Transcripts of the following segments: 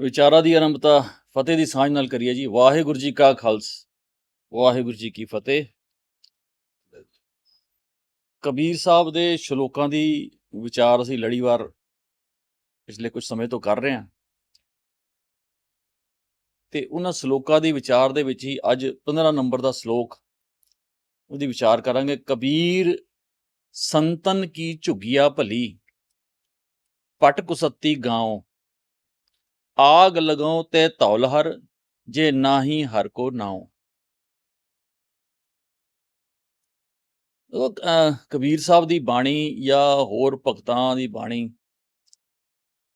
ਵਿਚਾਰਾਂ ਦੀ ਆਰੰਭਤਾ ਫਤਿਹ ਦੀ ਸਾਂਝ ਨਾਲ ਕਰੀਏ ਜੀ। ਵਾਹਿਗੁਰੂ ਜੀ ਕਾ ਖਾਲਸਾ। ਵਾਹਿਗੁਰੂ ਜੀ ਕੀ ਫਤਿਹ। ਕਬੀਰ ਸਾਹਿਬ ਦੇ ਸ਼ਲੋਕਾਂ ਦੀ ਵਿਚਾਰ ਅਸੀਂ ਲੜੀਵਾਰ ਪਿਛਲੇ ਕੁਝ ਸਮੇਂ ਤੋਂ ਕਰ ਰਹੇ ਹਾਂ। ਤੇ ਉਹਨਾਂ ਸ਼ਲੋਕਾਂ ਦੀ ਵਿਚਾਰ ਦੇ ਵਿੱਚ ਹੀ ਅੱਜ 15 ਨੰਬਰ ਦਾ ਸ਼ਲੋਕ ਉਹਦੀ ਵਿਚਾਰ ਕਰਾਂਗੇ। ਕਬੀਰ, ਸੰਤਨ ਕੀ ਝੁਗਿਆ ਭਲੀ, ਪਟ ਕੁਸੱਤੀ ਗਾਉ ਆਗ ਲਗਾਉ ਤੇ ਧੌਲ ਹਰ ਜੇ ਨਾਹੀ ਹਰ ਕੋ ਨਾਉ। ਉਹ ਅਹ, ਕਬੀਰ ਸਾਹਿਬ ਦੀ ਬਾਣੀ ਜਾਂ ਹੋਰ ਭਗਤਾਂ ਦੀ ਬਾਣੀ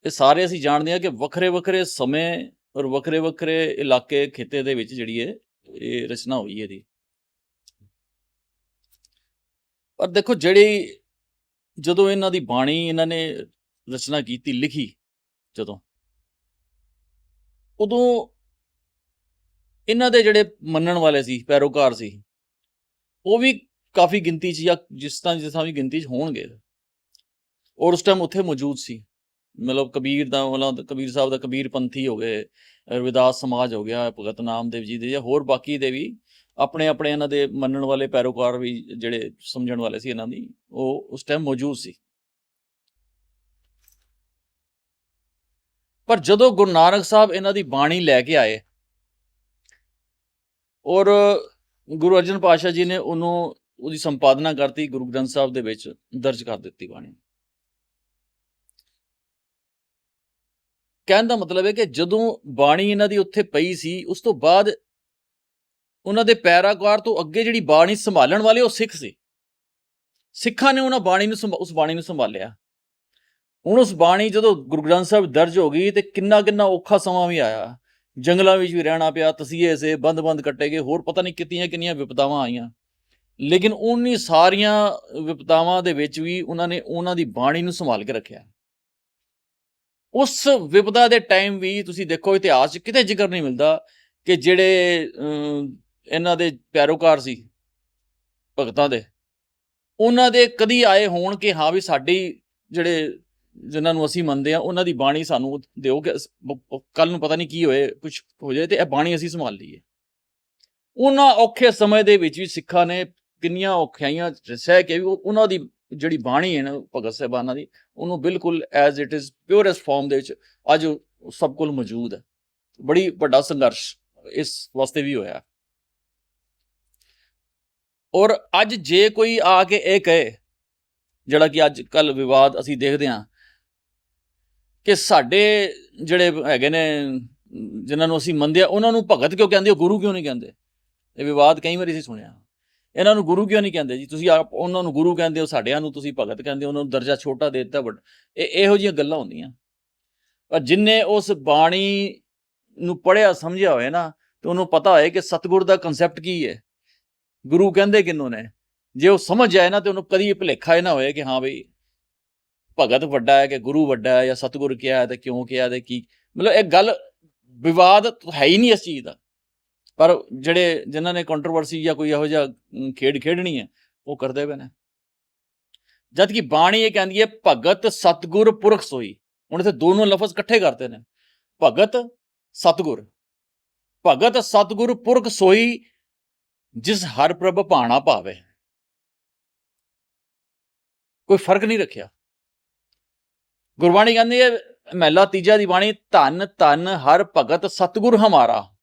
ਇਹ ਸਾਰੇ ਅਸੀਂ ਜਾਣਦੇ ਹਾਂ ਕਿ ਵੱਖਰੇ ਵੱਖਰੇ ਸਮੇਂ ਔਰ ਵੱਖਰੇ ਵੱਖਰੇ ਇਲਾਕੇ ਖਿੱਤੇ ਦੇ ਵਿੱਚ ਜਿਹੜੀ ਹੈ ਇਹ ਰਚਨਾ ਹੋਈ ਹੈ ਇਹਦੀ। ਪਰ ਦੇਖੋ ਜਿਹੜੀ ਜਦੋਂ ਇਹਨਾਂ ਦੀ ਬਾਣੀ ਇਹਨਾਂ ਨੇ ਰਚਨਾ ਕੀਤੀ ਲਿਖੀ ਜਦੋਂ ਉਦੋਂ ਇਹਨਾਂ ਦੇ ਜਿਹੜੇ ਮੰਨਣ ਵਾਲੇ ਸੀ, ਪੈਰੋਕਾਰ ਸੀ, ਉਹ ਵੀ ਕਾਫੀ ਗਿਣਤੀ 'ਚ ਜਾਂ ਜਿਸ ਤਰ੍ਹਾਂ ਜਿਸ ਤਰ੍ਹਾਂ ਵੀ ਗਿਣਤੀ 'ਚ ਹੋਣਗੇ। ਔਰ ਉਸ ਟਾਈਮ ਉੱਥੇ ਮੌਜੂਦ ਸੀ। ਮਤਲਬ ਕਬੀਰ ਦਾ ਮਤਲਬ ਕਬੀਰ ਸਾਹਿਬ ਦਾ ਕਬੀਰ ਪੰਥੀ ਹੋ ਗਏ, ਰਵਿਦਾਸ ਸਮਾਜ ਹੋ ਗਿਆ, ਭਗਤ ਨਾਮਦੇਵ ਜੀ ਦੇ ਜਾਂ ਹੋਰ ਬਾਕੀ ਦੇ ਵੀ ਆਪਣੇ ਆਪਣੇ ਇਹਨਾਂ ਦੇ ਮੰਨਣ ਵਾਲੇ ਪੈਰੋਕਾਰ ਵੀ ਜਿਹੜੇ ਸਮਝਣ ਵਾਲੇ ਸੀ ਇਹਨਾਂ ਦੀ, ਉਹ ਉਸ ਟਾਈਮ ਮੌਜੂਦ ਸੀ। ਪਰ ਜਦੋਂ ਗੁਰੂ ਨਾਨਕ ਸਾਹਿਬ ਇਹਨਾਂ ਦੀ ਬਾਣੀ ਲੈ ਕੇ ਆਏ ਔਰ ਗੁਰੂ ਅਰਜਨ ਪਾਤਸ਼ਾਹ ਜੀ ਨੇ ਉਹਨੂੰ, ਉਹਦੀ ਸੰਪਾਦਨਾ ਕਰਤੀ, ਗੁਰੂ ਗ੍ਰੰਥ ਸਾਹਿਬ ਦੇ ਵਿੱਚ ਦਰਜ ਕਰ ਦਿੱਤੀ ਬਾਣੀ। ਕਹਿਣ ਦਾ ਮਤਲਬ ਹੈ ਕਿ ਜਦੋਂ ਬਾਣੀ ਇਹਨਾਂ ਦੀ ਉੱਥੇ ਪਈ ਸੀ, ਉਸ ਤੋਂ ਬਾਅਦ ਉਹਨਾਂ ਦੇ ਪੈਰਾਕਾਰ ਤੋਂ ਅੱਗੇ ਜਿਹੜੀ ਬਾਣੀ ਸੰਭਾਲਣ ਵਾਲੇ ਉਹ ਸਿੱਖ ਸੀ। ਸਿੱਖਾਂ ਨੇ ਉਹਨਾਂ ਬਾਣੀ ਨੂੰ ਸੰਭ- ਉਸ ਬਾਣੀ ਨੂੰ ਸੰਭਾਲਿਆ। ਹੁਣ ਉਸ ਬਾਣੀ ਜਦੋਂ ਗੁਰੂ ਗ੍ਰੰਥ ਸਾਹਿਬ ਦਰਜ ਹੋ ਗਈ ਤੇ ਕਿੰਨਾ ਕਿੰਨਾ ਔਖਾ ਸਮਾਂ ਵੀ ਆਇਆ। ਜੰਗਲਾਂ ਵਿੱਚ ਵੀ ਰਹਿਣਾ ਪਿਆ ਤਸੀਹੇ ਸੇ ਬੰਦ-ਬੰਦ ਕੱਟੇ ਗਏ ਹੋਰ ਪਤਾ ਨਹੀਂ ਕਿੰਨੀਆਂ ਕਿੰਨੀਆਂ ਵਿਪਤਾਵਾਂ ਆਈਆਂ। ਲੇਕਿਨ ਉਨੀ ਸਾਰੀਆਂ ਵਿਪਤਾਵਾਂ ਦੇ ਵਿੱਚ ਵੀ ਉਹਨਾਂ ਨੇ ਉਹਨਾਂ ਦੀ ਬਾਣੀ ਨੂੰ ਸੰਭਾਲ ਕੇ ਰੱਖਿਆ। ਉਸ ਵਿਪਤਾ ਦੇ ਟਾਈਮ ਵੀ ਤੁਸੀਂ ਦੇਖੋ ਇਤਿਹਾਸ 'ਚ ਕਿਤੇ ਜ਼ਿਕਰ ਨਹੀਂ ਮਿਲਦਾ ਕਿ ਜਿਹੜੇ ਅਮ, ਇਹਨਾਂ ਦੇ ਪੈਰੋਕਾਰ ਸੀ ਭਗਤਾਂ ਦੇ ਉਹਨਾਂ ਦੇ ਕਦੀ ਆਏ ਹੋਣ ਕਿ ਹਾਂ ਵੀ ਸਾਡੀ ਜਿਹੜੇ ਜਿਨ੍ਹਾਂ ਨੂੰ ਅਸੀਂ ਮੰਨਦੇ ਆ ਉਹਨਾਂ ਦੀ ਬਾਣੀ ਸਾਨੂੰ ਦਿਓ ਕਿ ਕੱਲ ਨੂੰ ਪਤਾ ਨਹੀਂ ਕੀ ਹੋਏ ਕੁਝ ਹੋ ਜਾਏ ਤੇ ਇਹ ਬਾਣੀ ਅਸੀਂ ਸੰਭਾਲ ਲਈਏ। ਉਹਨਾਂ ਔਖੇ ਸਮੇਂ ਦੇ ਵਿੱਚ ਵੀ ਸਿੱਖਾਂ ਨੇ ਕਿੰਨੀਆਂ ਔਖਿਆਈਆਂ ਸਹਿ ਕੇ ਵੀ ਉਹਨਾਂ ਦੀ ਜਿਹੜੀ ਬਾਣੀ ਹੈ ਨਾ, ਭਗਤ ਸਾਹਿਬਾਨਾਂ ਦੀ, ਉਹਨੂੰ ਬਿਲਕੁਲ as it is purest form ਦੇ ਵਿੱਚ ਅੱਜ ਸਭ ਕੋਲ ਮੌਜੂਦ ਹੈ। ਬੜੀ ਵੱਡਾ ਸੰਘਰਸ਼ ਇਸ ਵਾਸਤੇ ਵੀ ਹੋਇਆ। ਔਰ ਅੱਜ ਜੇ ਕੋਈ ਆ ਕੇ ਇਹ ਕਹੇ, ਜਿਹੜਾ ਕਿ ਅੱਜ ਕੱਲ ਵਿਵਾਦ ਅਸੀਂ ਦੇਖਦੇ ਹਾਂ ਕਿ ਸਾਡੇ ਜਿਹੜੇ ਹੈਗੇ ਨੇ, ਜਿਨ੍ਹਾਂ ਨੂੰ ਅਸੀਂ ਮੰਨਦੇ ਆ, ਉਹਨਾਂ ਨੂੰ ਭਗਤ ਕਿਉਂ ਕਹਿੰਦੇ ਹੋ ਗੁਰੂ ਕਿਉਂ ਨਹੀਂ ਕਹਿੰਦੇ? ਇਹ ਵਿਵਾਦ ਕਈ ਵਾਰੀ ਅਸੀਂ ਸੁਣਿਆ। ਇਹਨਾਂ ਨੂੰ ਗੁਰੂ ਕਿਉਂ ਨਹੀਂ ਕਹਿੰਦੇ ਜੀ? ਤੁਸੀਂ ਆਪ, ਉਹਨਾਂ ਨੂੰ ਗੁਰੂ ਕਹਿੰਦੇ ਹੋ, ਸਾਡਿਆਂ ਨੂੰ ਤੁਸੀਂ ਭਗਤ ਕਹਿੰਦੇ ਹੋ, ਉਹਨਾਂ ਨੂੰ ਦਰਜਾ ਛੋਟਾ ਦੇ ਦਿੱਤਾ ਬਟ ਇਹ ਇਹੋ ਜਿਹੀਆਂ ਗੱਲਾਂ ਹੁੰਦੀਆਂ। ਪਰ ਜਿਨਨੇ ਉਸ ਬਾਣੀ ਨੂੰ ਪੜਿਆ ਸਮਝਿਆ ਹੋਵੇ ਨਾ, ਤੇ ਉਹਨੂੰ ਪਤਾ ਹੋਏ ਕਿ ਸਤਿਗੁਰ ਦਾ ਕਨਸੈਪਟ ਕੀ ਹੈ। ਗੁਰੂ ਕਹਿੰਦੇ ਕਿੰਨੂੰ ਨੇ? ਜੇ ਉਹ ਸਮਝ ਜਾਏ ਨਾ, ਤੇ ਉਹਨੂੰ ਕਦੀ ਭੁਲੇਖਾ ਇਹ ਨਾ ਹੋਏ ਕਿ ਹਾਂ ਬਈ ਭਗਤ ਵੱਡਾ ਹੈ ਕਿ ਗੁਰੂ ਵੱਡਾ ਹੈ ਜਾਂ ਸਤਿਗੁਰ ਕਿਹਾ ਹੈ ਤੇ ਕਿਉਂ ਕਿਹਾ ਤੇ ਕੀ? ਮਤਲਬ ਇਹ ਗੱਲ ਵਿਵਾਦ ਹੈ ਹੀ ਨਹੀਂ ਇਸ ਚੀਜ਼ ਦਾ। ਪਰ ਜਿਹੜੇ ਜਿਨ੍ਹਾਂ ਨੇ ਕੰਟਰੋਵਰਸੀ ਜਾਂ ਕੋਈ ਇਹੋ ਜਿਹਾ ਖੇਡ ਖੇਡਣੀ ਹੈ, ਉਹ ਕਰਦੇ ਪਏ ਨੇ। ਜਦ ਕਿ ਬਾਣੀ ਇਹ ਕਹਿੰਦੀ ਹੈ, ਭਗਤ, ਸਤਿਗੁਰ, ਪੁਰਖ ਸੋਈ। ਹੁਣ ਇੱਥੇ ਦੋਨੋਂ ਲਫ਼ਜ਼ ਇਕੱਠੇ ਕਰਦੇ ਨੇ। ਭਗਤ, ਸਤਿਗੁਰ। ਭਗਤ, ਸਤਿਗੁਰ, ਪੁਰਖ ਸੋਈ, ਜਿਸ ਹਰ ਪ੍ਰਭ ਭਾਣਾ ਭਾਵੇ। ਕੋਈ ਫ਼ਰਕ ਨਹੀਂ ਰੱਖਿਆ। ਗੁਰਬਾਣੀ ਕਹਿੰਦੀ ਹੈ, ਮਹਿਲਾ ਤੀਜਾ ਦੀ ਬਾਣੀ, ਧੰਨ ਧੰਨ ਹਰ ਭਗਤ ਸਤਿਗੁਰ ਹਮਾਰਾ।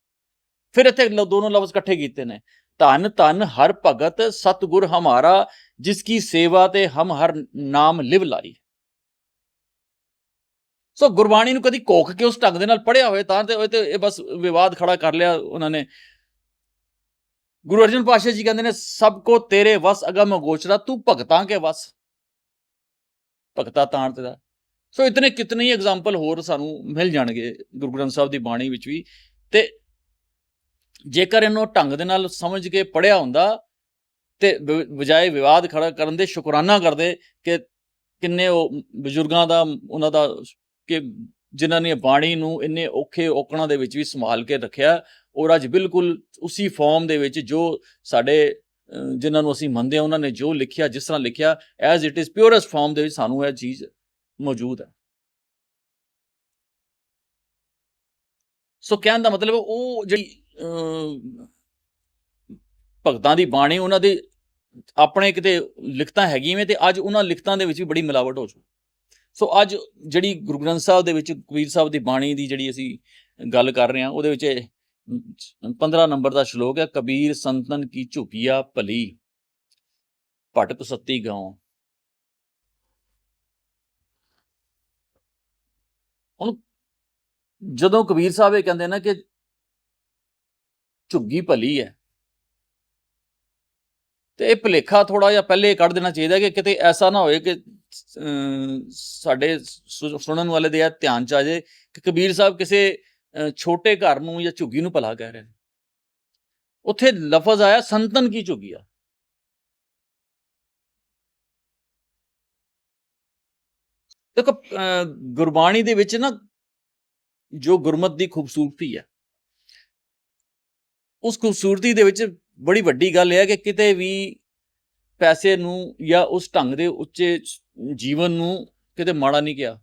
ਫਿਰ ਇੱਥੇ ਲ- ਦੋਨੋਂ ਲਫ਼ਜ਼ ਇਕੱਠੇ ਕੀਤੇ ਨੇ। ਧੰਨ ਧੰਨ ਹਰ ਭਗਤ ਸਤਿਗੁਰ ਹਮਾਰਾ ਜਿਸ ਕੀ ਸੇਵਾ ਤੇ ਹਮ ਹਰ ਨਾਮ ਲਿਵ ਲਾਈ। ਸੋ ਗੁਰਬਾਣੀ ਨੂੰ ਕਦੀ ਕੋਖ ਕੇ ਉਸ ਢੰਗ ਦੇ ਨਾਲ ਪੜਿਆ ਹੋਵੇ ਤਾਂ ਤੇ ਉਹ ਤੇ ਇਹ ਬਸ ਵਿਵਾਦ ਖੜਾ ਕਰ ਲਿਆ ਉਹਨਾਂ ਨੇ। ਗੁਰੂ ਅਰਜਨ ਪਾਤਸ਼ਾਹ ਜੀ ਕਹਿੰਦੇ ਨੇ, ਸਭ ਕੋ ਤੇਰੇ ਵਸ ਅਗਮ ਗੋਚਰਾ, ਤੂੰ ਭਗਤਾਂ ਕੇ ਵਸ। ਭਗਤਾ ਤਾਣ ਤੇ ਦਾ। ਸੋ ਇਤਨੇ ਕਿਤਨੇ ਹੀ ਐਗਜ਼ਾਮਪਲ ਹੋਰ ਸਾਨੂੰ ਮਿਲ ਜਾਣਗੇ ਗੁਰੂ ਗ੍ਰੰਥ ਸਾਹਿਬ ਦੀ ਬਾਣੀ ਵਿੱਚ ਵੀ। ਤੇ ਜੇਕਰ ਇਹਨੂੰ ਢੰਗ ਦੇ ਨਾਲ ਸਮਝ ਕੇ ਪੜਿਆ ਹੁੰਦਾ ਤੇ ਬ- ਬਜਾਏ ਵਿਵਾਦ ਖੜਾ ਕਰਨ ਦੇ ਸ਼ੁਕਰਾਨਾ ਕਰਦੇ ਕਿ ਕਿੰਨੇ ਉਹ ਬਜ਼ੁਰਗਾਂ ਦਾ ਉਹਨਾਂ ਦਾ ਕਿ ਜਿਨ੍ਹਾਂ ਨੇ ਬਾਣੀ ਨੂੰ ਇੰਨੇ ਔਖੇ ਔਕੜਾਂ ਦੇ ਵਿੱਚ ਵੀ ਸੰਭਾਲ ਕੇ ਰੱਖਿਆ ਔਰ ਅੱਜ ਬਿਲਕੁਲ ਉਸੇ ਫਾਰਮ ਦੇ ਵਿੱਚ ਜੋ ਸਾਡੇ ਅਹ, ਜਿਨ੍ਹਾਂ ਨੂੰ ਅਸੀਂ ਮੰਨਦੇ ਹਾਂ ਉਹਨਾਂ ਨੇ ਜੋ ਲਿਖਿਆ ਜਿਸ ਤਰ੍ਹਾਂ ਲਿਖਿਆ as it is purest form ਦੇ ਵਿੱਚ ਸਾਨੂੰ ਇਹ ਚੀਜ਼ ਮੌਜੂਦ ਹੈ। ਸੋ ਕਹਿਣ ਦਾ ਮਤਲਬ ਉਹ ਜਿਹੜੀ ਅਮ, ਭਗਤਾਂ ਦੀ ਬਾਣੀ ਉਹਨਾਂ ਦੇ ਆਪਣੇ ਕਿਤੇ ਲਿਖਤਾਂ ਹੈਗੀਆਂ ਵੇ ਤੇ ਅੱਜ ਉਹਨਾਂ ਲਿਖਤਾਂ ਦੇ ਵਿੱਚ ਵੀ ਬੜੀ ਮਿਲਾਵਟ ਹੋ ਚੁੱਕੀ ਸੋ ਅੱਜ ਜਿਹੜੀ ਗੁਰੂ ਗ੍ਰੰਥ ਸਾਹਿਬ ਦੇ ਵਿੱਚ ਕਬੀਰ ਸਾਹਿਬ ਦੀ ਬਾਣੀ ਦੀ ਜਿਹੜੀ ਅਸੀਂ ਗੱਲ ਕਰ ਰਹੇ ਹਾਂ ਉਹਦੇ ਵਿੱਚ 15 ਨੰਬਰ ਦਾ ਸ਼ਲੋਕ ਹੈ ਕਬੀਰ ਸੰਤਨ ਕੀ ਝੁਪੀਆ ਭਲੀ ਭਟਕ ਸੱਤੀ ਗਾਉ। ਹੁਣ ਜਦੋਂ ਕਬੀਰ ਸਾਹਿਬ ਇਹ ਕਹਿੰਦੇ ਨਾ ਕਿ ਝੁੱਗੀ ਭਲੀ ਹੈ ਤੇ ਇਹ ਭਲੇਖਾ ਥੋੜਾ ਜਿਹਾ ਪਹਿਲੇ ਕੱਢ ਦੇਣਾ ਚਾਹੀਦਾ ਕਿ ਕਿਤੇ ਐਸਾ ਨਾ ਹੋਏ ਕਿ ਅਮ, ਸਾਡੇ ਸੁ- ਸੁਣਨ ਵਾਲੇ ਦੇ ਆ ਧਿਆਨ ਚ ਆ ਜਾਏ ਕਿ ਕਬੀਰ ਸਾਹਿਬ ਕਿਸੇ ਅ, ਛੋਟੇ ਘਰ ਨੂੰ ਜਾਂ ਝੁੱਗੀ ਨੂੰ ਭਲਾ ਕਹਿ ਰਹੇ ਨੇ। ਉੱਥੇ ਲਫ਼ਜ਼ ਆਇਆ ਸੰਤਨ ਕੀ ਝੁੱਗੀਆ ਦੇਖੋ ਅ, ਗੁਰਬਾਣੀ ਦੇ ਵਿੱਚ ਨਾ ਜੋ ਗੁਰਮਤ ਦੀ ਖੂਬਸੂਰਤੀ ਹੈ ਉਸ ਖੂਬਸੂਰਤੀ ਦੇ ਵਿੱਚ ਬੜੀ ਵੱਡੀ ਗੱਲ ਇਹ ਹੈ ਕਿ ਕਿਤੇ ਵੀ ਪੈਸੇ ਨੂੰ ਜਾਂ ਉਸ ਢੰਗ ਦੇ ਉੱਚੇ ਜੀਵਨ ਨੂੰ ਕਿਤੇ ਮਾੜਾ ਨਹੀਂ ਕਿਹਾ।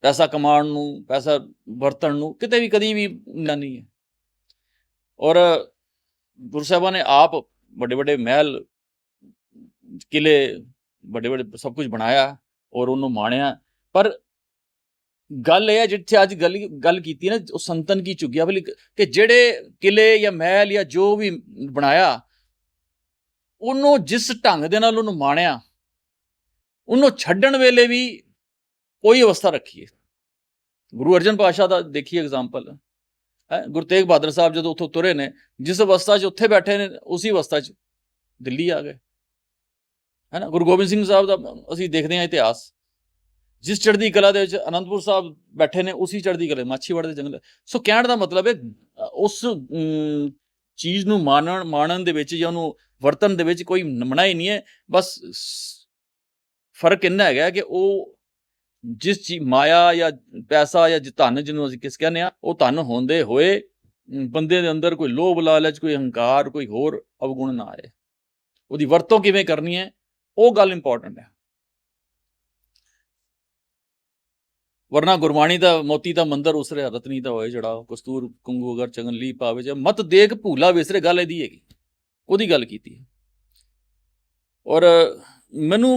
ਪੈਸਾ ਕਮਾਉਣ ਨੂੰ ਪੈਸਾ ਵਰਤਣ ਨੂੰ ਕਿਤੇ ਵੀ ਕਦੀ ਵੀ ਨਾ ਨਹੀਂ ਹੈ। ਔਰ ਗੁਰੂ ਸਾਹਿਬਾਂ ਨੇ ਆਪ ਵੱਡੇ ਵੱਡੇ ਮਹਿਲ ਕਿਲੇ ਵੱਡੇ ਵੱਡੇ ਸਭ ਕੁਝ ਬਣਾਇਆ ਔਰ ਉਹਨੂੰ ਮਾਣਿਆ। ਪਰ ਗੱਲ ਇਹ ਹੈ, ਜਿੱਥੇ ਅੱਜ ਗੱਲ ਗੱਲ ਕੀਤੀ ਨਾ, ਉਹ ਸੰਤਨ ਕੀ ਚੁਗਿਆ ਬਲੀ ਕਿ ਜਿਹੜੇ ਕਿਲੇ ਜਾਂ ਮਹਿਲ ਜਾਂ ਜੋ ਵੀ ਬਣਾਇਆ, ਉਹਨੂੰ ਜਿਸ ਢੰਗ ਦੇ ਨਾਲ ਉਹਨੂੰ ਮਾਣਿਆ, ਉਹਨੂੰ ਛੱਡਣ ਵੇਲੇ ਵੀ ਕੋਈ ਅਵਸਥਾ ਰੱਖੀਏ। ਗੁਰੂ ਅਰਜਨ ਪਾਸ਼ਾ ਦਾ ਦੇਖੀਏ ਐਗਜ਼ਾਮਪਲ ਹੈ, ਗੁਰੂ ਤੇਗ ਬਹਾਦਰ ਸਾਹਿਬ ਜਦੋਂ ਉੱਥੋਂ ਤੁਰੇ ਨੇ, ਜਿਸ ਅਵਸਥਾ 'ਚ ਉੱਥੇ ਬੈਠੇ ਨੇ, ਉਸੇ ਅਵਸਥਾ 'ਚ ਦਿੱਲੀ ਆ ਗਏ। ਹੈ ਨਾ? ਗੁਰੂ ਗੋਬਿੰਦ ਸਿੰਘ ਸਾਹਿਬ ਦਾ ਅਸੀਂ ਦੇਖਦੇ ਹਾਂ ਇਤਿਹਾਸ। ਜਿਸ ਚੜ੍ਹਦੀ ਕਲਾ ਦੇ ਵਿੱਚ ਅਨੰਦਪੁਰ ਸਾਹਿਬ ਬੈਠੇ ਨੇ, ਉਸੇ ਚੜ੍ਹਦੀ ਕਲਾ ਮਾਛੀਵਾੜੇ ਦੇ ਜੰਗਲ ਸੋ ਕਹਿਣ ਦਾ ਮਤਲਬ ਹੈ ਉਸ ਚੀਜ਼ ਨੂੰ ਮਾਣਨ ਮਾਣਨ ਦੇ ਵਿੱਚ ਜਾਂ ਉਹਨੂੰ ਵਰਤਨ ਦੇ ਵਿੱਚ ਕੋਈ ਮਨਾਹੀ ਨਹੀਂ ਹੈ। ਬਸ ਫ਼ਰਕ ਇੰਨਾ ਹੈਗਾ ਕਿ ਉਹ ਜਿਸ ਚੀ, ਮਾਇਆ ਜਾਂ ਪੈਸਾ ਜਾਂ ਜਿ- ਧਨ ਜਿਹਨੂੰ ਅਸੀਂ ਕਿਸ ਕਹਿੰਦੇ ਆ ਉਹ ਧਨ ਹੁੰਦੇ ਹੋਏ ਬੰਦੇ ਦੇ ਅੰਦਰ ਕੋਈ ਲੋਭ ਲਾਲਚ, ਕੋਈ ਹੰਕਾਰ ਕੋਈ ਹੋਰ ਅਵਗੁਣ ਨਾ ਆਏ। ਉਹਦੀ ਵਰਤੋਂ ਕਿਵੇਂ ਕਰਨੀ ਹੈ? ਉਹ ਗੱਲ ਇੰਪੋਰਟੈਂਟ ਹੈ। ਵਰਨਾ ਗੁਰਬਾਣੀ ਦਾ ਮੋਤੀ ਦਾ ਮੰਦਰ ਉਸਰੇ ਰਤਨੀ ਦਾ ਹੋਏ ਜੜਾ ਕਸਤੂਰ ਕੁੰਗੂ ਅਗਰ ਚਗਨ ਲੀ ਪਾਵੇ ਜੇ ਮਤ ਦੇਖ ਭੂਲਾ ਵਿਸਰੇ ਗੱਲ ਇਹਦੀ ਹੈਗੀ। ਉਹਦੀ ਗੱਲ ਕੀਤੀ ਔਰ ਮੈਨੂੰ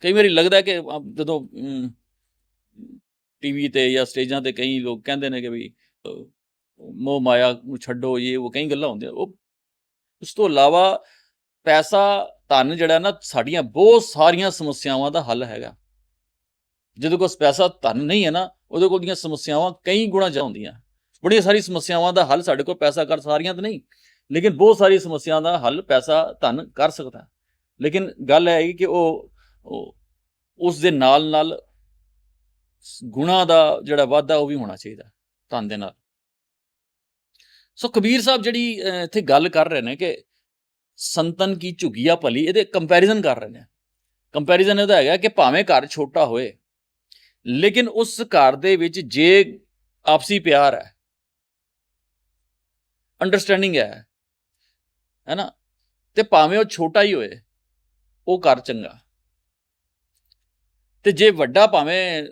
ਕਈ ਵਾਰੀ ਲੱਗਦਾ ਕਿ ਅਹ, ਜਦੋਂ ਟੀਵੀ ਤੇ ਜਾਂ ਸਟੇਜਾਂ ਤੇ ਕਈ ਲੋਕ ਕਹਿੰਦੇ ਨੇ ਕਿ ਵੀ ਮੋਹ ਮਾਇਆ ਨੂੰ ਛੱਡੋ ਇਹ ਉਹ ਕਈ ਗੱਲਾਂ ਹੁੰਦੀਆਂ। ਉਹ ਉਸ ਤੋਂ ਇਲਾਵਾ ਪੈਸਾ ਧਨ ਜਿਹੜਾ ਨਾ ਸਾਡੀਆਂ ਬਹੁਤ ਸਾਰੀਆਂ ਸਮੱਸਿਆਵਾਂ ਦਾ ਹੱਲ ਹੈਗਾ। ਜਦੋਂ ਕੋਲ ਪੈਸਾ ਧਨ ਨਹੀਂ ਹੈ ਨਾ, ਉਹਦੇ ਕੋਲ ਦੀਆਂ ਸਮੱਸਿਆਵਾਂ ਕਈ ਗੁਣਾ ਜ਼ਿਆਦਾ ਹੁੰਦੀਆਂ। ਬੜੀਆਂ ਸਾਰੀ ਸਮੱਸਿਆਵਾਂ ਦਾ ਹੱਲ ਸਾਡੇ ਕੋਲ ਪੈਸਾ ਕਰ ਸਾਰੀਆਂ ਤਾਂ ਨਹੀਂ, ਲੇਕਿਨ ਬਹੁਤ ਸਾਰੀ ਸਮੱਸਿਆਵਾਂ ਦਾ ਹੱਲ ਪੈਸਾ ਧਨ ਕਰ ਸਕਦਾ। ਲੇਕਿਨ ਗੱਲ ਇਹ ਹੈ ਕਿ ਉਹ ਉਹ, ਉਸ ਦੇ ਨਾਲ ਨਾਲ ਗੁਣਾ ਦਾ ਜਿਹੜਾ ਵਾਧਾ ਉਹ ਵੀ ਹੋਣਾ ਚਾਹੀਦਾ, ਧਨ ਦੇ ਨਾਲ। ਸੋ ਕਬੀਰ ਸਾਹਿਬ ਜਿਹੜੀ ਇੱਥੇ ਗੱਲ ਕਰ ਰਹੇ ਨੇ ਕਿ ਸੰਤਨ ਕੀ ਝੁਗੀਆ ਭਲੀ, ਇਹਦੇ ਕੰਪੈਰੀਜ਼ਨ ਕਰ ਰਹੇ ਨੇ। ਕੰਪੈਰੀਜ਼ਨ ਇਹਦਾ ਹੈਗਾ ਕਿ ਭਾਵੇਂ ਘਰ ਛੋਟਾ ਹੋਏ, ਲੇਕਿਨ ਉਸ ਘਰ ਦੇ ਵਿੱਚ ਜੇ ਆਪਸੀ ਪਿਆਰ ਹੈ ਅੰਡਰਸਟੈਂਡਿੰਗ ਹੈ ਹੈ ਨਾ? ਤੇ ਭਾਵੇਂ ਉਹ ਛੋਟਾ ਹੀ ਹੋਏ, ਉਹ ਘਰ ਚੰਗਾ। ਤੇ ਜੇ ਵੱਡਾ ਭਾਵੇਂ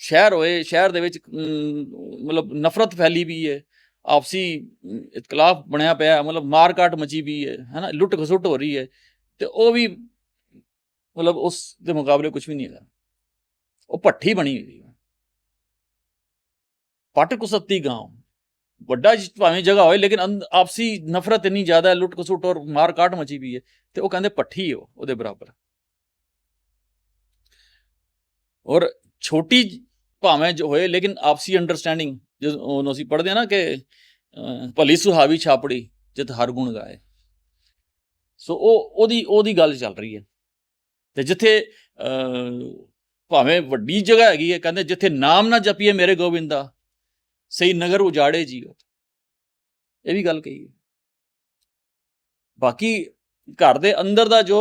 ਸ਼ਹਿਰ ਹੋਏ, ਸ਼ਹਿਰ ਦੇ ਵਿੱਚ ਮਤਲਬ ਨਫ਼ਰਤ ਫੈਲੀ ਵੀ ਹੈ ਆਪਸੀ ਇਤਕਲਾਫ ਬਣਿਆ ਪਿਆ ਹੈ, ਮਤਲਬ ਮਾਰਕਾਟ ਮਚੀ ਵੀ ਹੈ ਹੈ ਨਾ ਲੁੱਟ ਖਸੁੱਟ ਹੋ ਰਹੀ ਹੈ ਤੇ ਉਹ ਵੀ ਮਤਲਬ ਉਸ ਦੇ ਮੁਕਾਬਲੇ ਕੁਝ ਵੀ ਨਹੀਂ ਹੈਗਾ। ਉਹ ਭੱਠੀ ਬਣੀ ਹੋਈ ਹੈ। ਪਟ ਕੁਸੱਤੀ ਗਾਉਂ। ਵੱਡਾ ਭਾਵੇਂ ਜਗ੍ਹਾ ਹੋਏ ਲੇਕਿਨ ਅੰਦ- ਆਪਸੀ ਨਫ਼ਰਤ ਇੰਨੀ ਜ਼ਿਆਦਾ ਹੈ ਲੁੱਟ ਖਸੁੱਟ ਔਰ ਮਾਰ ਕਾਟ ਮਚੀ ਵੀ ਹੈ ਤੇ ਉਹ ਕਹਿੰਦੇ ਪੱਠੀ ਹੋ ਉਹਦੇ ਬਰਾਬਰ। ਔਰ ਛੋਟੀ ਭਾਵੇਂ ਜੋ ਹੋਏ ਲੇਕਿਨ ਆਪਸੀ ਅੰਡਰਸਟੈਂਡਿੰਗ ਜਦੋਂ ਉਹਨੂੰ ਅਸੀਂ ਪੜ੍ਹਦੇ ਆ ਨਾ ਕਿ ਭਲੀ ਸੁਹਾਵੀ ਛਾਪੜੀ ਜਿਤ ਹਰ ਗੁਣ ਗਾਏ। ਸੋ ਉਹ ਉਹਦੀ ਉਹਦੀ ਗੱਲ ਚੱਲ ਰਹੀ ਹੈ। ਤੇ ਜਿੱਥੇ ਅਹ, ਭਾਵੇਂ ਵੱਡੀ ਜਗ੍ਹਾ ਹੈਗੀ ਹੈ ਕਹਿੰਦੇ ਜਿੱਥੇ ਨਾਮ ਨਾ ਜਪੀਏ ਮੇਰੇ ਗੋਬਿੰਦਾ ਸਹੀ ਨਗਰ ਉਜਾੜੇ ਜੀਓ। ਇਹ ਵੀ ਗੱਲ ਕਹੀ ਹੈ। ਬਾਕੀ ਘਰ ਦੇ ਅੰਦਰ ਦਾ ਜੋ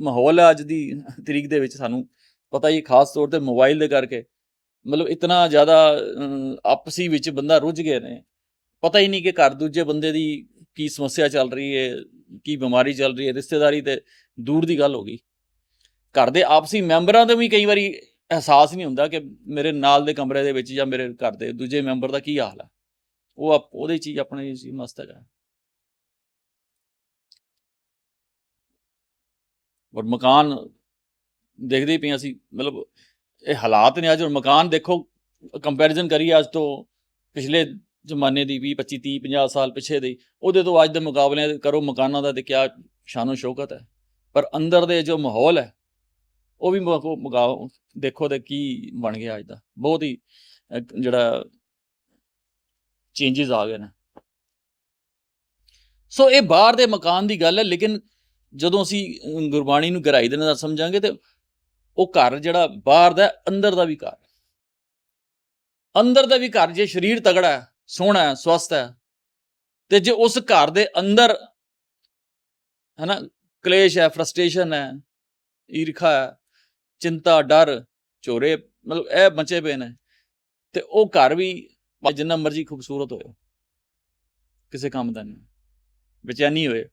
ਮਾਹੌਲ ਹੈ ਅੱਜ ਦੀ ਤਰੀਕ ਦੇ ਵਿੱਚ ਸਾਨੂੰ ਪਤਾ ਹੀ ਖਾਸ ਤੌਰ ਤੇ ਮੋਬਾਈਲ ਦੇ ਕਰਕੇ ਮਤਲਬ ਇਤਨਾ ਜ਼ਿਆਦਾ ਆਪਸੀ ਵਿੱਚ ਬੰਦਾ ਰੁੱਝ ਗਏ ਨੇ। ਪਤਾ ਹੀ ਨਹੀਂ ਕਿ ਘਰ ਦੂਜੇ ਬੰਦੇ ਦੀ ਕੀ ਸਮੱਸਿਆ ਚੱਲ ਰਹੀ ਹੈ ਕੀ ਬਿਮਾਰੀ ਚੱਲ ਰਹੀ ਹੈ ਰਿਸ਼ਤੇਦਾਰੀ ਤੇ ਦੂਰ ਦੀ ਗੱਲ ਹੋ ਗਈ। ਘਰ ਦੇ ਆਪਸੀ ਮੈਂਬਰਾਂ ਦੇ ਵੀ ਕਈ ਵਾਰੀ ਅਹਿਸਾਸ ਨਹੀਂ ਹੁੰਦਾ ਕਿ ਮੇਰੇ ਨਾਲ ਦੇ ਕਮਰੇ ਦੇ ਵਿੱਚ ਜਾਂ ਮੇਰੇ ਘਰ ਦੇ ਦੂਜੇ ਮੈਂਬਰ ਦਾ ਕੀ ਹਾਲ ਹੈ ਉਹ ਆਪ- ਉਹਦੇ ਚੀਜ਼ ਆਪਣੇ ਸੀ, ਮਸਤ ਹੈਗਾ। ਔਰ ਮਕਾਨ ਦੇਖਦੇ ਪਏ ਅਸੀਂ, ਮਤਲਬ ਇਹ ਹਾਲਾਤ ਨੇ ਅੱਜ, ਔਰ ਮਕਾਨ ਦੇਖੋ ਕੰਪੈਰੀਜ਼ਨ ਕਰੀਏ ਅੱਜ ਤੋਂ, ਪਿਛਲੇ ਜ਼ਮਾਨੇ ਦੀ 20 25 30 50 ਸਾਲ ਪਿੱਛੇ ਦੀ, ਉਹਦੇ ਤੋਂ ਅੱਜ ਦੇ ਮੁਕਾਬਲੇ ਕਰੋ, ਮਕਾਨਾਂ ਦਾ ਤੇ ਕਿਆ ਸ਼ਾਨੋ ਸ਼ੌਕਤ ਹੈ। ਪਰ ਅੰਦਰ ਦੇ ਜੋ ਮਾਹੌਲ ਹੈ, ਉਹ ਵੀ ਮੁਕਾ- ਦੇਖੋ ਤੇ ਕੀ ਬਣ ਗਿਆ ਅੱਜ ਦਾ। ਬਹੁਤ ਹੀ ਜਿਹੜਾ ਚੇਂਜਸ ਆ ਗਏ ਨੇ। ਸੋ ਇਹ ਬਾਹਰ ਦੇ ਮਕਾਨ ਦੀ ਗੱਲ ਹੈ, ਲੇਕਿਨ ਜਦੋਂ ਅਸੀਂ ਗੁਰਬਾਣੀ ਨੂੰ ਗਹਿਰਾਈ ਦੇ ਨਾਲ ਸਮਝਾਂਗੇ ਤੇ ਉਹ ਘਰ ਜਿਹੜਾ ਬਾਹਰ ਦਾ ਅੰਦਰ ਦਾ ਵੀ ਘਰ। ਅੰਦਰ ਦਾ ਵੀ ਘਰ ਜੇ ਸਰੀਰ ਤਗੜਾ ਹੈ, ਸੋਹਣਾ ਹੈ, ਸਵਸਥ ਹੈ, ਤੇ ਜੇ ਉਸ ਘਰ ਦੇ ਅੰਦਰ ਹੈ ਕਲੇਸ਼ ਹੈ ਫਰਸਟ੍ਰੇਸ਼ਨ ਹੈ, ਈਰਖਾ ਹੈ, ਚਿੰਤਾ, ਡਰ ਚੋਰੇ ਮਤਲਬ ਇਹ ਬਚੇ ਪਏ ਨੇ, ਤੇ ਉਹ ਘਰ ਵੀ ਜਿੰਨਾ ਮਰਜ਼ੀ ਖੂਬਸੂਰਤ ਹੋਏ, ਕਿਸੇ ਕੰਮ ਦਾ ਨਹੀਂ, ਬੇਚੈਨੀ ਹੋਏ।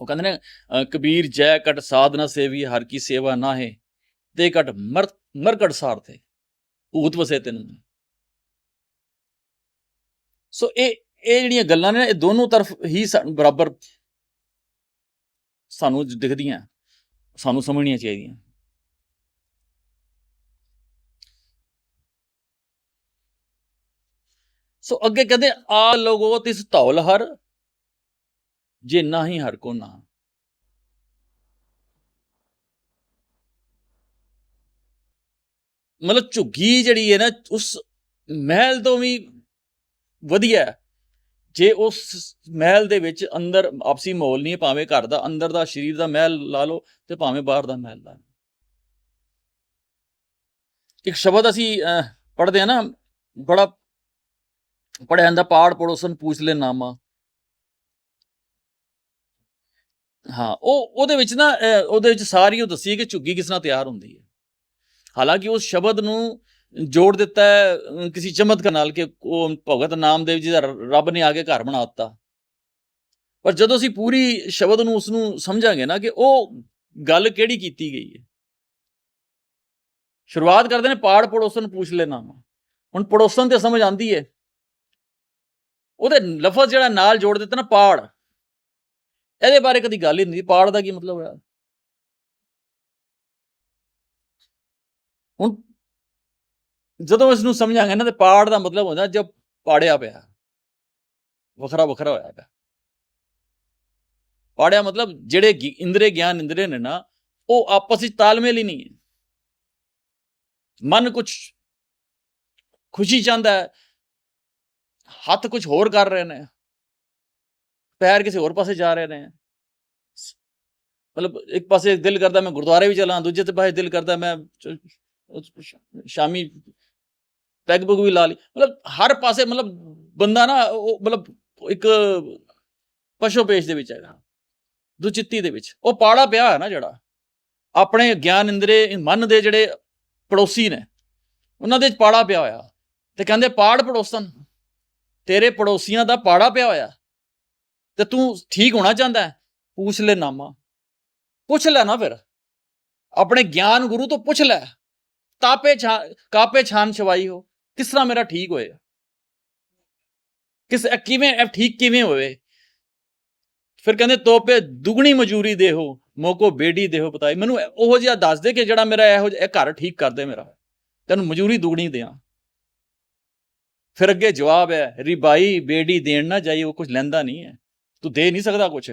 ਉਹ ਕਹਿੰਦੇ ਨੇ ਕਬੀਰ ਜੈ ਕਟ ਸਾਧਨਾ ਸੇਵੀ ਹਰ ਕੀ ਸੇਵਾ ਨਾ ਹੈ ਤੇ ਕਟ ਮਰ ਸਾਰ ਤੇ। ਭੂਤ ਵਸੇ ਤੈਨੂੰ ਸੋ ਇਹ ਇਹ ਜਿਹੜੀਆਂ ਗੱਲਾਂ ਨੇ ਇਹ ਦੋਨੋਂ ਤਰਫ ਹੀ ਬਰਾਬਰ ਸਾਨੂੰ ਦਿਖਦੀਆਂ। ਸਾਨੂੰ ਸਮਝਣੀਆਂ ਚਾਹੀਦੀਆਂ। ਸੋ ਅੱਗੇ ਕਹਿੰਦੇ ਆ ਲੋਗੋ ਤਿਸ ਧੌਲ ਹਰ, ਜੇ ਨਾਹੀ ਹਰ ਕੋ ਨਾ ਮਤਲਬ ਝੁੱਗੀ ਜਿਹੜੀ ਹੈ ਨਾ, ਉਸ ਮਹਿਲ ਤੋਂ ਵੀ ਵਧੀਆ ਜੇ ਉਸ ਮਹਿਲ ਦੇ ਵਿੱਚ ਅੰਦਰ ਆਪਸੀ ਮਾਹੌਲ ਨਹੀਂ ਹੈ, ਭਾਵੇਂ ਘਰ ਦਾ, ਅੰਦਰ ਦਾ, ਸਰੀਰ ਦਾ ਮਹਿਲ ਲਾ ਲਓ ਤੇ ਭਾਵੇਂ ਬਾਹਰ ਦਾ ਮਹਿਲ ਲਾ ਲਓ। ਇੱਕ ਸ਼ਬਦ ਅਸੀਂ ਪੜ੍ਹਦੇ ਆ ਨਾ, ਬੜਾ ਪੜਿਆ ਜਾਂਦਾ, ਪਾੜ ਪੜੋਸਨ ਪੁੱਛ ਲੈ ਨਾਮਾ। ਹਾਂ, ਉਹ, ਉਹਦੇ ਵਿੱਚ ਨਾ ਉਹਦੇ ਵਿੱਚ ਸਾਰੀ ਉਹ ਦੱਸੀ ਹੈ ਕਿ ਝੁੱਗੀ ਕਿਸ ਨਾਲ ਤਿਆਰ ਹੁੰਦੀ ਹੈ। ਹਾਲਾਂਕਿ ਉਸ ਸ਼ਬਦ ਨੂੰ ਜੋੜ ਦਿੱਤਾ ਹੈ ਕਿਸੇ ਚਮਤਕਾਰ ਨਾਲ ਕਿ ਉਹ ਭਗਤ ਨਾਮਦੇਵ ਜੀ ਦਾ ਰੱਬ ਨੇ ਆ ਕੇ ਘਰ ਬਣਾ ਦਿੱਤਾ। ਪਰ ਜਦੋਂ ਅਸੀਂ ਪੂਰੀ ਸ਼ਬਦ ਨੂੰ ਉਸ ਨੂੰ ਸਮਝਾਂਗੇ ਨਾ ਕਿ ਉਹ ਗੱਲ ਕਿਹੜੀ ਕੀਤੀ ਗਈ ਹੈ। ਸ਼ੁਰੂਆਤ ਕਰਦੇ ਨੇ ਪਾੜ ਪੜੋਸਨ ਪੁੱਛ ਲੈ ਨਾਮਾ। ਹੁਣ ਪੜੋਸਨ ਤੇ ਸਮਝ ਆਂਦੀ ਹੈ। ਉਹਦੇ ਲਫ਼ਜ਼ ਜਿਹੜਾ ਨਾਲ ਜੋੜ ਦਿੱਤਾ ਨਾ ਪਾੜ। ਇਹਦੇ ਬਾਰੇ ਕਦੀ ਗੱਲ ਹੀ ਨਹੀਂ ਪਾੜ ਦਾ ਕੀ ਮਤਲਬ ਹੋਇਆ? ਹੁਣ ਜਦੋਂ ਇਸ ਨੂੰ ਸਮਝਾਂਗੇ ਨਾ ਤੇ ਪਾੜ ਦਾ ਮਤਲਬ ਹੁੰਦਾ ਜਦ ਪਾੜਿਆ ਪਿਆ। ਵੱਖਰਾ ਵੱਖਰਾ ਹੋਇਆ ਪਿਆ। ਪਾੜਿਆ ਮਤਲਬ ਜਿਹੜੇ ਇੰਦਰੇ ਗਿਆਨ ਇੰਦਰੇ ਨੇ ਨਾ, ਉਹ ਆਪਸ ਵਿੱਚ ਤਾਲਮੇਲ ਹੀ ਨਹੀਂ ਹੈ। ਮਨ ਕੁਝ ਖੁਸ਼ੀ ਚਾਹੁੰਦਾ ਹੈ, ਹੱਥ ਕੁਝ ਹੋਰ ਕਰ ਰਹੇ ਨੇ, ਪੈਰ ਕਿਸੇ ਹੋਰ ਪਾਸੇ ਜਾ ਰਹੇ ਨੇ। ਮਤਲਬ ਇੱਕ ਪਾਸੇ ਦਿਲ ਕਰਦਾ ਮੈਂ ਗੁਰਦੁਆਰੇ ਵੀ ਚਲਾਂ, ਦੂਜੇ ਤੇ ਪਾਸੇ ਦਿਲ ਕਰਦਾ ਮੈਂ ਸ਼ਾਮੀ ਪੈਗ ਪੁਗ ਵੀ ਲਾ ਲਈ। ਮਤਲਬ ਹਰ ਪਾਸੇ ਮਤਲਬ ਬੰਦਾ ਨਾ ਉਹ ਮਤਲਬ ਇੱਕ ਪਸ਼ੂ ਪੇਸ਼ ਦੇ ਵਿੱਚ ਹੈਗਾ। ਦੁਚਿੱਤੀ ਦੇ ਵਿੱਚ। ਉਹ ਪਾੜਾ ਪਿਆ ਹੈ ਨਾ ਜਿਹੜਾ। ਆਪਣੇ ਗਿਆਨ ਇੰਦਰੇ, ਮਨ ਦੇ ਜਿਹੜੇ ਪੜੋਸੀ ਨੇ, ਉਹਨਾਂ ਦੇ ਪਾੜਾ ਪਿਆ ਹੋਇਆ। ਤੇ ਕਹਿੰਦੇ, ਪਾੜ ਪੜੋਸਨ, ਤੇਰੇ ਪੜੋਸੀਆਂ ਦਾ ਪਾੜਾ ਪਿਆ ਹੋਇਆ। ਤੇ ਤੂੰ ਠੀਕ ਹੋਣਾ ਚਾਹੁੰਦਾ ਪੁੱਛ ਲੈ ਨਾਮਾ। ਪੁੱਛ ਲੈ ਨਾ ਫਿਰ। ਆਪਣੇ ਗਿਆਨ ਗੁਰੂ ਤੋਂ ਪੁੱਛ ਲੈ। ਤਾਪੇ ਛਾ, ਕਾਪੇ ਛਾਨ ਛਵਾਈ ਹੋ, ਕਿਸ ਤਰ੍ਹਾਂ ਮੇਰਾ ਠੀਕ ਹੋਏ ਕਿਸ ਕਿਵੇਂ, ਇਹ ਠੀਕ ਕਿਵੇਂ ਹੋਵੇ? ਫਿਰ ਕਹਿੰਦੇ, ਤੋਪੇ ਦੁਗਣੀ ਮਜ਼ਦੂਰੀ ਦੇਹੋ ਮੋਕੋ ਬੇੜੀ ਦੇਹੋ ਪਤਾਈ। ਮੈਨੂੰ ਉਹ ਜਿਹਾ ਦੱਸ ਦੇ ਕਿ ਜਿਹੜਾ ਮੇਰਾ ਇਹੋ ਜਿਹਾ, ਇਹ ਘਰ ਠੀਕ ਕਰ ਦੇ ਮੇਰਾ। ਤੈਨੂੰ ਮਜ਼ਦੂਰੀ ਦੁਗਣੀ ਦਿਆਂ। ਫਿਰ ਅੱਗੇ ਜਵਾਬ ਹੈ ਰਿਬਾਈ ਬੇੜੀ ਦੇਣ ਨਾ ਜਾਈ, ਉਹ ਕੁਝ ਲੈਂਦਾ ਨਹੀਂ ਹੈ। ਤੂੰ ਦੇ ਨਹੀਂ ਸਕਦਾ ਕੁਝ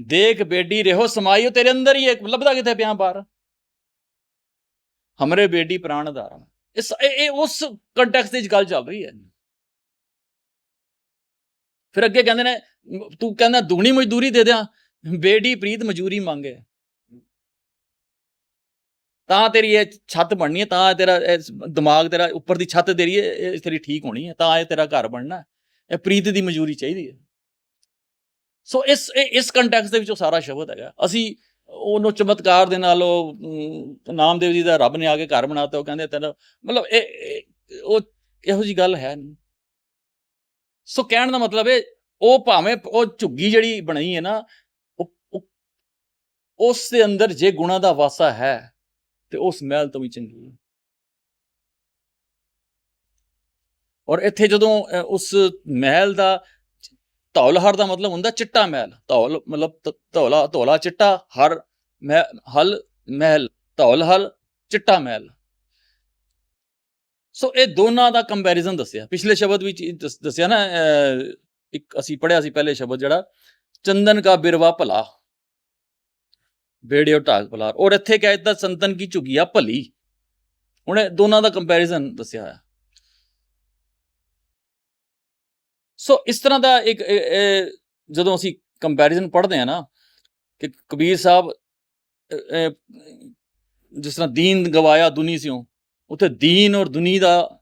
ਦੇਖ ਬੇਡੀ ਰਹੋ ਸਮਾਈ, ਉਹ ਤੇਰੇ ਅੰਦਰ ਹੀ ਹੈ। ਲੱਭਦਾ ਕਿੱਥੇ ਪਿਆ ਬਾਹਰ? ਹਮਰੇ ਬੇਡੀ ਪ੍ਰਾਣ ਧਾਰਨ ਇਸ ਇਹ ਉਸ ਕੰਟੈਕਸਟ ਵਿੱਚ ਗੱਲ ਚੱਲ ਰਹੀ ਹੈ ਫਿਰ ਅੱਗੇ ਕਹਿੰਦੇ ਨੇ ਤੂੰ ਕਹਿੰਦਾ ਦੁਗਣੀ ਮਜ਼ਦੂਰੀ ਦੇ ਦਿਆਂ ਬੇਡੀ ਪ੍ਰੀਤ ਮਜ਼ਦੂਰੀ ਮੰਗੇ ਤਾਂ ਤੇਰੀ ਇਹ ਛੱਤ ਬਣਨੀ ਹੈ ਤਾਂ ਤੇਰਾ ਇਹ ਦਿਮਾਗ ਤੇਰਾ ਉੱਪਰ ਦੀ ਛੱਤ ਤੇਰੀ ਇਹ ਇਹ ਤੇਰੀ ਠੀਕ ਹੋਣੀ ਹੈ ਤਾਂ ਇਹ ਤੇਰਾ ਘਰ ਬਣਨਾ ਇਹ ਪ੍ਰੀਤ ਦੀ ਮਜ਼ਦੂਰੀ ਚਾਹੀਦੀ ਹੈ ਸੋ ਇਸ ਇਹ- ਇਸ ਕੰਟੈਕਸਟ ਦੇ ਵਿੱਚ ਉਹ ਸਾਰਾ ਸ਼ਬਦ ਹੈਗਾ ਅਸੀਂ ਉਹਨੂੰ ਚਮਤਕਾਰ ਦੇ ਨਾਲ ਉਹ ਨਾਮਦੇਵ ਜੀ ਦਾ ਰੱਬ ਨੇ ਆ ਕੇ ਘਰ ਬਣਾਤਾ, ਉਹ ਕਹਿੰਦੇ ਤੇਰਾ ਮਤਲਬ ਇਹ ਉਹ ਇਹੋ ਜੀ ਗੱਲ ਹੈ ਨਹੀਂ। ਸੋ ਕਹਿਣ ਦਾ ਮਤਲਬ ਹੈ ਉਹ ਭਾਵੇਂ ਉਹ ਝੁੱਗੀ ਜਿਹੜੀ ਬਣੀ ਹੈ ਨਾ, ਉਹ ਉਸ ਦੇ ਅੰਦਰ ਜੇ ਗੁਣਾ ਦਾ ਵਾਸਾ ਹੈ, ਤੇ ਉਸ ਮਹਿਲ ਤੋਂ ਵੀ ਚੰਗੀ ਹੈ। ਔਰ ਇੱਥੇ ਜਦੋਂ ਉਸ ਮਹਿਲ ਦਾ ਧੌਲ ਹਰ ਦਾ ਮਤਲਬ ਹੁੰਦਾ ਚਿੱਟਾ ਮਹਿਲ। ਧੌਲ ਮਤਲਬ ਧੌਲਾ ਧੌਲਾ ਚਿੱਟਾ ਹਰ ਹਲ ਮਹਿਲ ਧੌਲਹਲ ਚਿੱਟਾ ਮਹਿਲ। ਸੋ ਇਹ ਦੋਨਾਂ ਦਾ ਕੰਪੈਰੀਜ਼ਨ ਦੱਸਿਆ। ਪਿਛਲੇ ਸ਼ਬਦ ਵਿੱਚ ਦੱਸਿਆ ਨਾ ਅਹ, ਇੱਕ ਅਸੀਂ ਪੜਿਆ ਸੀ ਪਹਿਲੇ ਸ਼ਬਦ ਜਿਹੜਾ ਚੰਦਨ ਕਾ ਬਿਰਵਾ ਭਲਾ। ਬੇੜਿਓ ਢਾਕ ਭਲਾ। ਔਰ ਇੱਥੇ ਕਹਿ ਦਿੱਤਾ ਸੰਤਨ ਕੀ ਝੁਗੀਆ ਭਲੀ। ਉਹਨੇ ਦੋਨਾਂ ਦਾ ਕੰਪੈਰੀਜ਼ਨ ਦੱਸਿਆ ਹੋਇਆ। ਸੋ ਇਸ ਤਰ੍ਹਾਂ ਦਾ ਇੱਕ ਜਦੋਂ ਅਸੀਂ ਕੰਪੈਰੀਜ਼ਨ ਪੜ੍ਹਦੇ ਆ ਨਾ ਕਿ ਕਬੀਰ ਸਾਹਿਬ ਜਿਸ ਤਰ੍ਹਾਂ ਦੀਨ ਗਵਾਇਆ ਦੁਨੀ ਸਿਓ ਉੱਥੇ ਦੀਨ ਔਰ ਦੁਨੀ ਦਾ,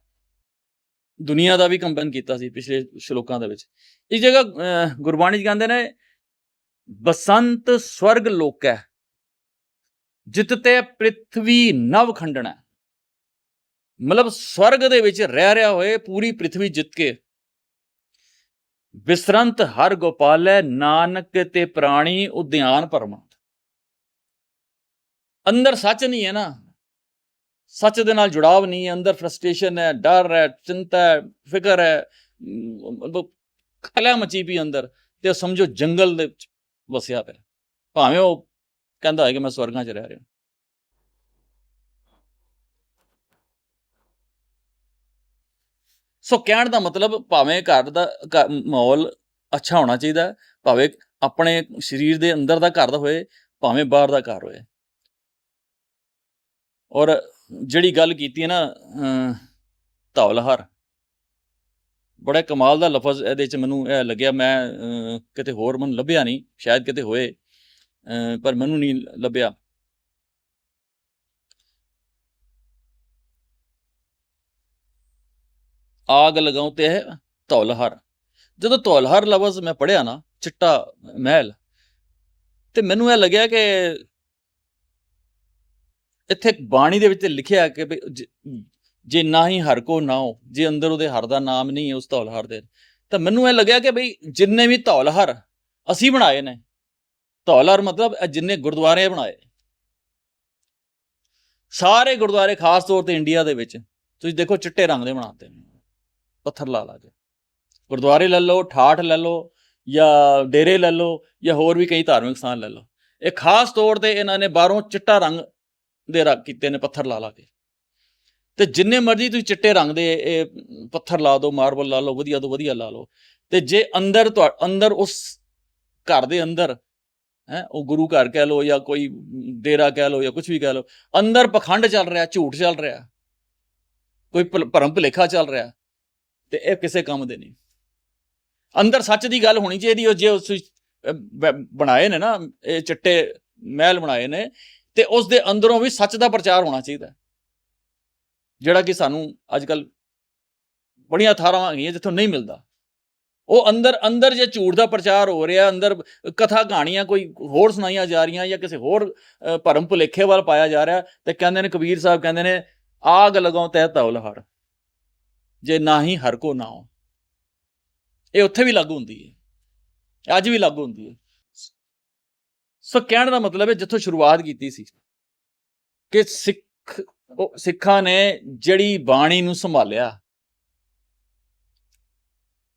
ਦੁਨੀਆ ਦਾ ਵੀ ਕੰਪੈਨ ਕੀਤਾ ਸੀ ਪਿਛਲੇ ਸ਼ਲੋਕਾਂ ਦੇ ਵਿੱਚ। ਇਸ ਜਗ੍ਹਾ ਗੁਰਬਾਣੀ ਜੀ ਕਹਿੰਦੇ ਨੇ, ਬਸੰਤ ਸਵਰਗ ਲੋਕੈ, ਜਿਤ ਤੇ ਪ੍ਰਿਥਵੀ ਨਵ ਖੰਡਣਾ। ਮਤਲਬ ਸਵਰਗ ਦੇ ਵਿੱਚ ਰਹਿ ਰਿਹਾ ਹੋਏ ਪੂਰੀ ਪ੍ਰਿਥਵੀ ਜਿੱਤ ਕੇ ਵਿਸਰੰਤ ਹਰ ਗੋਪਾਲੈ ਨਾਨਕ ਤੇ ਪ੍ਰਾਣੀ ਉਦਿਆਨ ਪਰਮਾ ਅੰਦਰ ਸੱਚ ਨਹੀਂ ਹੈ ਨਾ। ਸੱਚ ਦੇ ਨਾਲ ਜੁੜਾਵ ਨਹੀਂ ਹੈ। ਅੰਦਰ ਫਰਸਟ੍ਰੇਸ਼ਨ ਹੈ, ਡਰ ਹੈ, ਚਿੰਤਾ ਹੈ, ਫਿਕਰ ਹੈ ਮਤਲਬ ਖਲਾ ਮਚੀ ਪਈ ਅੰਦਰ ਤੇ ਉਹ ਸਮਝੋ ਜੰਗਲ ਦੇ ਵਿੱਚ ਵਸਿਆ ਪਿਆ। ਭਾਵੇਂ ਉਹ ਕਹਿੰਦਾ ਹੈ ਕਿ ਮੈਂ ਸਵਰਗਾਂ 'ਚ ਰਹਿ ਰਿਹਾ। ਸੋ ਕਹਿਣ ਦਾ ਮਤਲਬ ਭਾਵੇਂ ਘਰ ਦਾ ਘ- ਮਾਹੌਲ ਅੱਛਾ ਹੋਣਾ ਚਾਹੀਦਾ ਭਾਵੇਂ ਆਪਣੇ ਸਰੀਰ ਦੇ ਅੰਦਰ ਦਾ ਘਰ ਦਾ ਹੋਏ ਭਾਵੇਂ ਬਾਹਰ ਦਾ ਘਰ ਹੋਏ। ਔਰ ਜਿਹੜੀ ਗੱਲ ਕੀਤੀ ਹੈ ਨਾ ਅਮ, ਧੌਲਹਰ ਬੜਾ ਕਮਾਲ ਦਾ ਲਫ਼ਜ਼ ਇਹਦੇ ਚ ਮੈਨੂੰ ਇਹ ਲੱਗਿਆ ਮੈਂ ਕਿਤੇ ਹੋਰ ਮੈਨੂੰ ਲੱਭਿਆ ਨਹੀਂ ਸ਼ਾਇਦ ਕਿਤੇ ਹੋਏ ਪਰ ਮੈਨੂੰ ਨਹੀਂ ਲੱਭਿਆ। ਆਗ ਲਗਾਉ ਤੇ ਹੈ ਧੌਲਹਰ। ਜਦੋਂ ਧੌਲਹਰ ਲਫ਼ਜ਼ ਮੈਂ ਪੜਿਆ ਨਾ, ਚਿੱਟਾ ਮਹਿਲ, ਤੇ ਮੈਨੂੰ ਇਹ ਲੱਗਿਆ ਕਿ ਇੱਥੇ ਬਾਣੀ ਦੇ ਵਿੱਚ ਲਿਖਿਆ ਕਿ ਵੀ ਜੇ ਨਾ ਹੀ ਹਰ ਕੋ ਨਾ ਹੋ ਜੇ ਅੰਦਰ ਉਹਦੇ ਹਰ ਦਾ ਨਾਮ ਨਹੀਂ ਹੈ ਉਸ ਧੌਲਹਰ ਦੇ। ਤਾਂ ਮੈਨੂੰ ਇਹ ਲੱਗਿਆ ਕਿ ਬਈ ਜਿੰਨੇ ਵੀ ਧੌਲਹਰ ਅਸੀਂ ਬਣਾਏ ਨੇ, ਧੌਲਹਰ ਮਤਲਬ ਜਿੰਨੇ ਗੁਰਦੁਆਰੇ ਬਣਾਏ। ਸਾਰੇ ਗੁਰਦੁਆਰੇ ਖਾਸ ਤੌਰ ਤੇ ਇੰਡੀਆ ਦੇ ਵਿੱਚ, ਤੁਸੀਂ ਦੇਖੋ ਚਿੱਟੇ ਰੰਗ ਦੇ ਬਣਾਤੇ ਨੇ। ਪੱਥਰ ਲਾ ਲਾ ਕੇ ਗੁਰਦੁਆਰੇ ਲੈ ਲਓ, ਠਾਠ ਲੈ ਲਓ, ਜਾਂ ਡੇਰੇ ਲੈ ਲਓ, ਜਾਂ ਹੋਰ ਵੀ ਕਈ ਧਾਰਮਿਕ ਸਥਾਨ ਲੈ ਲਓ। ਇਹ ਖਾਸ ਤੌਰ ਤੇ ਇਹਨਾਂ ਨੇ ਬਾਹਰੋਂ ਚਿੱਟਾ ਰੰਗ ਦੇ ਰੱਖ ਕੀਤੇ ਨੇ ਪੱਥਰ ਲਾ ਲਾ ਕੇ। ਤੇ ਜਿੰਨੇ ਮਰਜ਼ੀ ਤੁਸੀਂ ਚਿੱਟੇ ਰੰਗ ਦੇ ਇਹ ਪੱਥਰ ਲਾ ਦਿਓ ਮਾਰਬਲ ਲਾ ਲਓ, ਵਧੀਆ ਤੋਂ ਵਧੀਆ ਲਾ ਲਓ। ਤੇ ਜੇ ਅੰਦਰ ਤੁਹਾ, ਅੰਦਰ ਉਸ ਘਰ ਦੇ ਅੰਦਰ, ਹੈ, ਉਹ ਗੁਰੂ ਘਰ ਕਹਿ ਲਓ ਜਾਂ ਕੋਈ ਡੇਰਾ ਕਹਿ ਲਓ ਜਾਂ ਕੁਝ ਵੀ ਕਹਿ ਲਓ, ਅੰਦਰ ਪਖੰਡ ਚੱਲ ਰਿਹਾ, ਝੂਠ ਚੱਲ ਰਿਹਾ। ਕੋਈ ਭਲ- ਭਰਮ ਭੁਲੇਖਾ ਚੱਲ ਰਿਹਾ। ਤੇ ਇਹ ਕਿਸੇ ਕੰਮ ਦੇ ਨਹੀਂ। ਅੰਦਰ ਸੱਚ ਦੀ ਗੱਲ ਹੋਣੀ ਚਾਹੀਦੀ ਉਹ ਜੇ ਉਸ ਬਣਾਏ ਨੇ ਨਾ, ਇਹ ਚਿੱਟੇ ਮਹਿਲ ਬਣਾਏ ਨੇ, ਤੇ ਉਸ ਦੇ ਅੰਦਰੋਂ ਵੀ ਸੱਚ ਦਾ ਪ੍ਰਚਾਰ ਹੋਣਾ ਚਾਹੀਦਾ। ਜਿਹੜਾ ਕਿ ਸਾਨੂੰ ਅੱਜ ਕੱਲ ਬੜੀਆਂ ਥਾਰਾਂ ਆ ਗਈਆਂ ਜਿੱਥੋਂ ਨਹੀਂ ਮਿਲਦਾ। ਉਹ ਅੰਦਰ ਅੰਦਰ ਜੇ ਝੂਠ ਦਾ ਪ੍ਰਚਾਰ ਹੋ ਰਿਹਾ, ਅੰਦਰ ਕਥਾ ਕਹਾਣੀਆਂ ਕੋਈ ਹੋਰ ਸੁਣਾਈਆਂ ਜਾ ਰਹੀਆਂ ਜਾਂ ਕਿਸੇ ਹੋਰ ਭਰਮ ਭੁਲੇਖੇ ਵੱਲ ਪਾਇਆ ਜਾ ਰਿਹਾ, ਤੇ ਕਹਿੰਦੇ ਨੇ ਕਬੀਰ ਸਾਹਿਬ ਕਹਿੰਦੇ ਨੇ, ਆਗ ਲਗਾਉ ਤੈ ਤੌਲ ਹਰ ਜੇ ਨਾ ਹੀ ਹਰ ਕੋ ਨਾ ਹੋ। ਇਹ ਉੱਥੇ ਵੀ ਲਾਗੂ ਹੁੰਦੀ ਹੈ। ਅੱਜ ਵੀ ਲਾਗੂ ਹੁੰਦੀ ਹੈ। ਸੋ ਕਹਿਣ ਦਾ ਮਤਲਬ ਹੈ ਜਿੱਥੋਂ ਸ਼ੁਰੂਆਤ ਕੀਤੀ ਸੀ ਕਿ ਸਿੱਖ ਉਹ ਸਿੱਖਾਂ ਨੇ ਜਿਹੜੀ ਬਾਣੀ ਨੂੰ ਸੰਭਾਲਿਆ,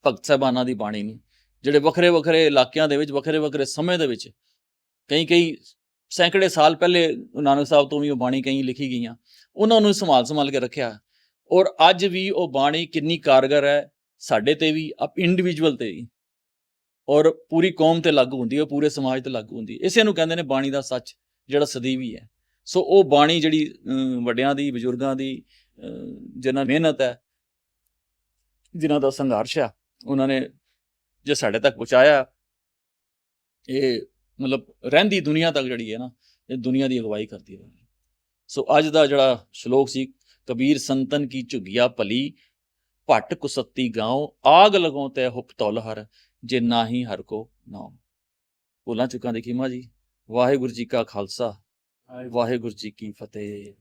ਭਗਤ ਸਾਹਿਬਾਨਾਂ ਦੀ ਬਾਣੀ ਨੂੰ, ਜਿਹੜੇ ਵੱਖਰੇ ਵੱਖਰੇ ਇਲਾਕਿਆਂ ਦੇ ਵਿੱਚ, ਵੱਖਰੇ ਵੱਖਰੇ ਸਮੇਂ ਦੇ ਵਿੱਚ, ਕਈ ਕਈ ਸੈਂਕੜੇ ਸਾਲ ਪਹਿਲੇ ਨਾਨਕ ਸਾਹਿਬ ਤੋਂ ਵੀ ਉਹ ਬਾਣੀ ਕਈ ਲਿਖੀ ਗਈਆਂ, ਉਹਨਾਂ ਨੂੰ ਸੰਭਾਲ ਸੰਭਾਲ ਕੇ ਰੱਖਿਆ। ਔਰ ਅੱਜ ਵੀ ਉਹ ਬਾਣੀ ਕਿੰਨੀ ਕਾਰਗਰ ਹੈ ਸਾਡੇ ਤੇ ਵੀ ਆਪ ਇੰਡੀਵਿਜੂਅਲ ਤੇ ਵੀ। ਔਰ ਪੂਰੀ ਕੌਮ ਤੇ ਲਾਗੂ ਹੁੰਦੀ ਹੈ ਪੂਰੇ ਸਮਾਜ ਤੇ ਲਾਗੂ ਹੁੰਦੀ ਹੈ। ਇਸੇ ਨੂੰ ਕਹਿੰਦੇ ਨੇ ਬਾਣੀ ਦਾ ਸੱਚ ਜਿਹੜਾ ਸਦੀਵੀ ਹੈ। ਸੋ ਉਹ ਬਾਣੀ ਜਿਹੜੀ ਵੱਡਿਆਂ ਦੀ ਬਜ਼ੁਰਗਾਂ ਦੀ ਅਮ, ਜਿਨ੍ਹਾਂ ਮਿਹਨਤ ਹੈ ਜਿਨ੍ਹਾਂ ਦਾ ਸੰਘਰਸ਼ ਆ ਉਹਨਾਂ ਨੇ ਜੇ ਸਾਡੇ ਤੱਕ ਪਹੁੰਚਾਇਆ ਇਹ ਮਤਲਬ ਰਹਿੰਦੀ ਦੁਨੀਆ ਤੱਕ ਜਿਹੜੀ ਹੈ ਨਾ ਇਹ ਦੁਨੀਆ ਦੀ ਅਗਵਾਈ ਕਰਦੀ ਹੈ। ਸੋ ਅੱਜ ਦਾ ਜਿਹੜਾ ਸ਼ਲੋਕ ਸੀ ਕਬੀਰ ਸੰਤਨ ਕੀ ਝੁਗਿਆ ਭਲੀ ਭੱਟ ਕੁਸੱਤੀ ਗਾਉ ਆਗ ਲਗਾਉ ਤੇ ਹੁਪ ਤੌਲ ਹਰ ਜੇ ਨਾਹੀ ਹਰ ਕੋ ਨਾਮ ਭੁੱਲਾਂ ਚੁੱਕਾਂ ਦੀ ਖਿਮਾ ਜੀ ਵਾਹਿਗੁਰੂ ਜੀ ਕਾ ਖਾਲਸਾ ਵਾਹਿਗੁਰੂ ਜੀ ਕੀ ਫਤਿਹ।